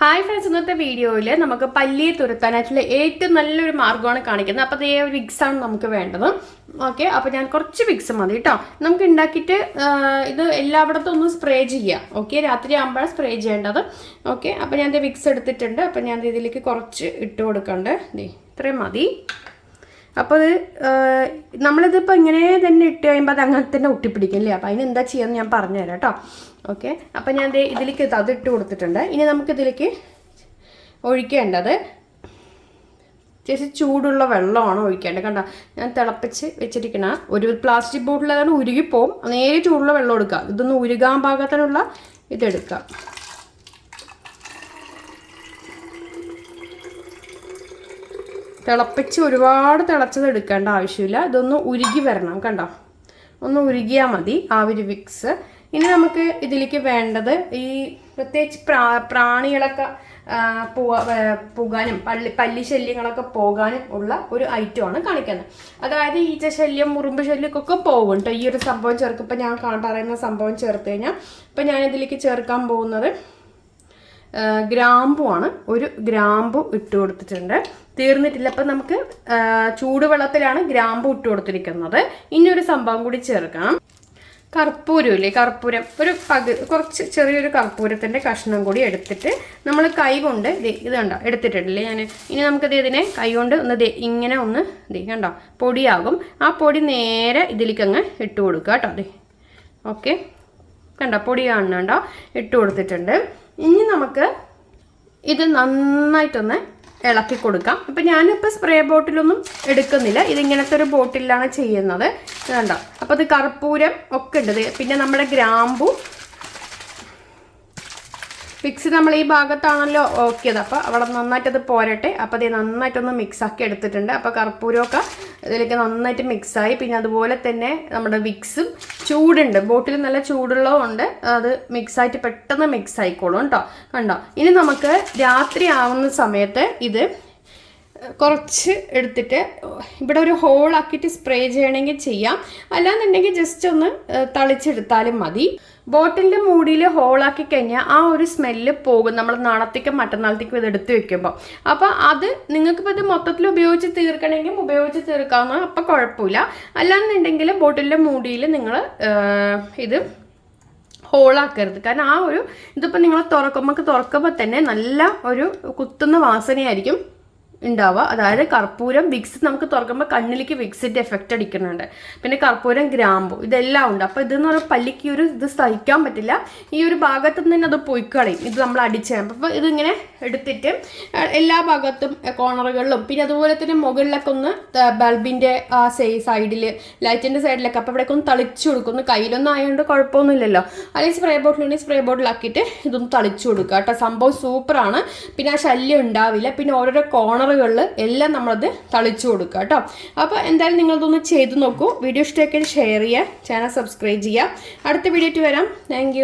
Hi friends ഇന്നത്തെ വീഡിയോയിൽ നമുക്ക് പല്ലിയെ തുരത്താനായിട്ടുള്ള ഏറ്റവും നല്ലൊരു മാർഗമാണ് കാണിക്കുന്നത്. അപ്പോൾ അതേ ഒരു വിക്സ് ആണ് നമുക്ക് വേണ്ടത്. ഓക്കെ അപ്പോൾ ഞാൻ കുറച്ച് വിക്സ് മതി കേട്ടോ നമുക്ക് ഉണ്ടാക്കിയിട്ട് ഇത് എല്ലായിടത്തും ഒന്ന് സ്പ്രേ ചെയ്യാം. ഓക്കെ രാത്രി ആകുമ്പോഴാണ് സ്പ്രേ ചെയ്യേണ്ടത്. ഓക്കെ അപ്പോൾ ഞാൻ വിക്സ് എടുത്തിട്ടുണ്ട്. അപ്പോൾ ഞാൻ ഇതിലേക്ക് കുറച്ച് ഇട്ട് കൊടുക്കണ്ട്. ഇത്രയും മതി. അപ്പോൾ അത് നമ്മളിതിപ്പോൾ ഇങ്ങനെ തന്നെ ഇട്ട് കഴിയുമ്പോൾ അത് അങ്ങനെ തന്നെ ഒട്ടിപ്പിടിക്കില്ലേ അപ്പോൾ അതിന് എന്താ ചെയ്യാന്ന് ഞാൻ പറഞ്ഞുതരാം കേട്ടോ ഓക്കെ? അപ്പോൾ ഞാൻ ഇതിലേക്ക് ഇത് അത് ഇട്ട് കൊടുത്തിട്ടുണ്ട്. ഇനി നമുക്ക് ഇതിലേക്ക് ഒഴിക്കേണ്ടത് ചേച്ചി ചൂടുള്ള വെള്ളമാണ് ഒഴിക്കേണ്ടത്. കണ്ട? ഞാൻ തിളപ്പിച്ച് വെച്ചിരിക്കണ ഒരു പ്ലാസ്റ്റിക് ബോട്ടിലാണ് ഉരുകിപ്പോവും. നേരെ ചൂടുള്ള വെള്ളം എടുക്കുക. ഇതൊന്ന് ഉരുകാൻ പാകത്തിനുള്ള ഇതെടുക്കുക. തിളപ്പിച്ച് ഒരുപാട് തിളച്ചത് എടുക്കേണ്ട ആവശ്യമില്ല. ഇതൊന്ന് ഉരുകി വരണം കണ്ടോ? ഒന്ന് ഉരുകിയാൽ മതി ആ ഒരു വിക്സ് ഇനി നമുക്ക് ഇതിലേക്ക് വേണ്ടത് ഈ പ്രത്യേകിച്ച് പ്രാ പ്രാണികളൊക്കെ പോകാനും പള്ളി പല്ലി ശല്യങ്ങളൊക്കെ പോകാനും ഉള്ള ഒരു ഐറ്റമാണ് കാണിക്കുന്നത്. അതായത് ഈച്ച ശല്യം മുറുമ്പ് ശല്യമൊക്കെ പോകും കേട്ടോ ഈ ഒരു സംഭവം ചേർക്കും ഇപ്പം ഞാൻ പറയുന്ന സംഭവം ചേർത്ത് കഴിഞ്ഞാൽ ഇപ്പം ഞാൻ ഇതിലേക്ക് ചേർക്കാൻ പോകുന്നത് ആ, ഗ്രാമ്പുവാണ്. ഒരു ഗ്രാമ്പു ഇട്ട് കൊടുത്തിട്ടുണ്ട്. തീർന്നിട്ടില്ല. അപ്പം നമുക്ക് ചൂടുവെള്ളത്തിലാണ് ഗ്രാമ്പു ഇട്ട് കൊടുത്തിരിക്കുന്നത്. ഇനി ഒരു സംഭവം കൂടി ചേർക്കണം കർപ്പൂരം ഇല്ലേ കർപ്പൂരം. ഒരു പകു കുറച്ച് ചെറിയൊരു കർപ്പൂരത്തിന്റെ കഷ്ണം കൂടി എടുത്തിട്ട് നമ്മൾ കൈ കൊണ്ട് ഇത് കണ്ടോ? എടുത്തിട്ടില്ലേ ഞാൻ ഇനി നമുക്കിത് ഇതിനെ കൈ കൊണ്ട് ഒന്ന് ഇങ്ങനെ ഒന്ന് ദേ കണ്ടോ? പൊടിയാകും. ആ പൊടി നേരെ ഇതിലേക്ക് അങ്ങ് ഇട്ട് കൊടുക്കുക കേട്ടോ അതെ ഓക്കെ. കണ്ടോ? പൊടി കാണുന്നുണ്ടോ? ഇട്ട് കൊടുത്തിട്ടുണ്ട്. ഇനി നമുക്ക് ഇത് നന്നായിട്ടൊന്ന് ഇളക്കി കൊടുക്കാം. ഇപ്പം ഞാനിപ്പോൾ സ്പ്രേ ബോട്ടിലൊന്നും എടുക്കുന്നില്ല. ഇതിങ്ങനത്തെ ഒരു ബോട്ടിലാണ് ചെയ്യുന്നത്. കണ്ടോ? അപ്പോൾ ഇത് കർപ്പൂരം ഒക്കെ ഉണ്ട്. പിന്നെ നമ്മുടെ ഗ്രാമ്പു. മിക്സ് നമ്മൾ ഈ ഭാഗത്താണല്ലോ ഓക്കിയത്. അപ്പോൾ അവിടെ നന്നായിട്ടത് പോരട്ടെ. അപ്പോൾ അത് നന്നായിട്ടൊന്ന് മിക്സ് ആക്കി എടുത്തിട്ടുണ്ട്. അപ്പോൾ കർപ്പൂരമൊക്കെ ഇതിലേക്ക് നന്നായിട്ട് മിക്സായി. പിന്നെ അതുപോലെ തന്നെ നമ്മുടെ വിക്സും ചൂടുണ്ട്. ബോട്ടിൽ നല്ല ചൂടുള്ളതുകൊണ്ട് അത് മിക്സായിട്ട് പെട്ടെന്ന് മിക്സ് ആയിക്കോളും കേട്ടോ. കണ്ടോ? ഇനി നമുക്ക് രാത്രി ആവുന്ന സമയത്ത് ഇത് കുറച്ച് എടുത്തിട്ട് ഇവിടെ ഒരു ഹോളാക്കിയിട്ട് സ്പ്രേ ചെയ്യണമെങ്കിൽ ചെയ്യാം. അല്ലാന്നുണ്ടെങ്കിൽ ജസ്റ്റ് ഒന്ന് തളിച്ചെടുത്താലും മതി. ബോട്ടിലിന്റെ മൂടിയിൽ ഹോളാക്കി കഴിഞ്ഞാൽ ആ ഒരു സ്മെല്ല് പോകും. നമ്മൾ നാളത്തേക്കും മറ്റന്നാളത്തേക്കും ഇത് എടുത്ത് വെക്കുമ്പോൾ അപ്പോൾ അത് നിങ്ങൾക്കിപ്പോൾ ഇത് മൊത്തത്തിൽ ഉപയോഗിച്ച് തീർക്കണമെങ്കിൽ ഉപയോഗിച്ച് തീർക്കാവുന്ന അപ്പോൾ കുഴപ്പമില്ല. അല്ലാന്നുണ്ടെങ്കിൽ ബോട്ടിലിന്റെ മൂടിയിൽ നിങ്ങൾ ഇത് ഹോളാക്കരുത് കാരണം ആ ഒരു ഇതിപ്പോൾ നിങ്ങൾ തുറക്കുമ്പോൾ തുറക്കുമ്പോൾ തന്നെ നല്ല ഒരു കുത്തുന്ന വാസനയായിരിക്കും. ഉണ്ടാവുക. അതായത് കർപ്പൂരം വിക്സ് നമുക്ക് തുറക്കുമ്പോൾ കണ്ണിലേക്ക് വിക്സിന്റെ എഫക്റ്റ് അടിക്കുന്നുണ്ട്. പിന്നെ കർപ്പൂരം ഗ്രാമ്പു ഇതെല്ലാം ഉണ്ട്. അപ്പോൾ ഇതെന്ന് പറയുമ്പോൾ പല്ലിക്ക് ഒരു ഇത് സഹിക്കാൻ പറ്റില്ല. ഈ ഒരു ഭാഗത്ത് നിന്ന് തന്നെ അത് പൊയ്ക്കളയും. കളയും ഇത് നമ്മൾ അടിച്ച് അപ്പോൾ ഇതിങ്ങനെ എടുത്തിട്ട് എല്ലാ ഭാഗത്തും കോർണറുകളിലും പിന്നെ അതുപോലെ തന്നെ മുകളിലൊക്കെ ഒന്ന് ബൾബിന്റെ സൈഡിൽ ലൈറ്റിന്റെ സൈഡിലൊക്കെ അപ്പോൾ ഇവിടെയൊക്കെ ഒന്ന് തളിച്ചു കൊടുക്കും. ഒന്ന് കയ്യിലൊന്നും ആയതുകൊണ്ട് കുഴപ്പമൊന്നുമില്ലല്ലോ. അല്ലെങ്കിൽ സ്പ്രേ ബോട്ടിലുണ്ടെങ്കിൽ സ്പ്രേ ബോട്ടിലാക്കിയിട്ട് ഇതൊന്ന് തളിച്ചു കൊടുക്കുക കേട്ടോ. സംഭവം സൂപ്പറാണ് പിന്നെ ആ ശല്യം ഉണ്ടാവില്ല. പിന്നെ ഓരോരോ കോർണറുകളിൽ എല്ലാം നമ്മളത് തളിച്ചു കൊടുക്കുക കേട്ടോ. അപ്പോൾ എന്തായാലും നിങ്ങളതൊന്ന് ചെയ്ത് നോക്കൂ. വീഡിയോ ഇഷ്ടമൊക്കെ ഷെയർ ചെയ്യുക ചാനൽ സബ്സ്ക്രൈബ് ചെയ്യുക. അടുത്ത വീഡിയോ വരാം. താങ്ക്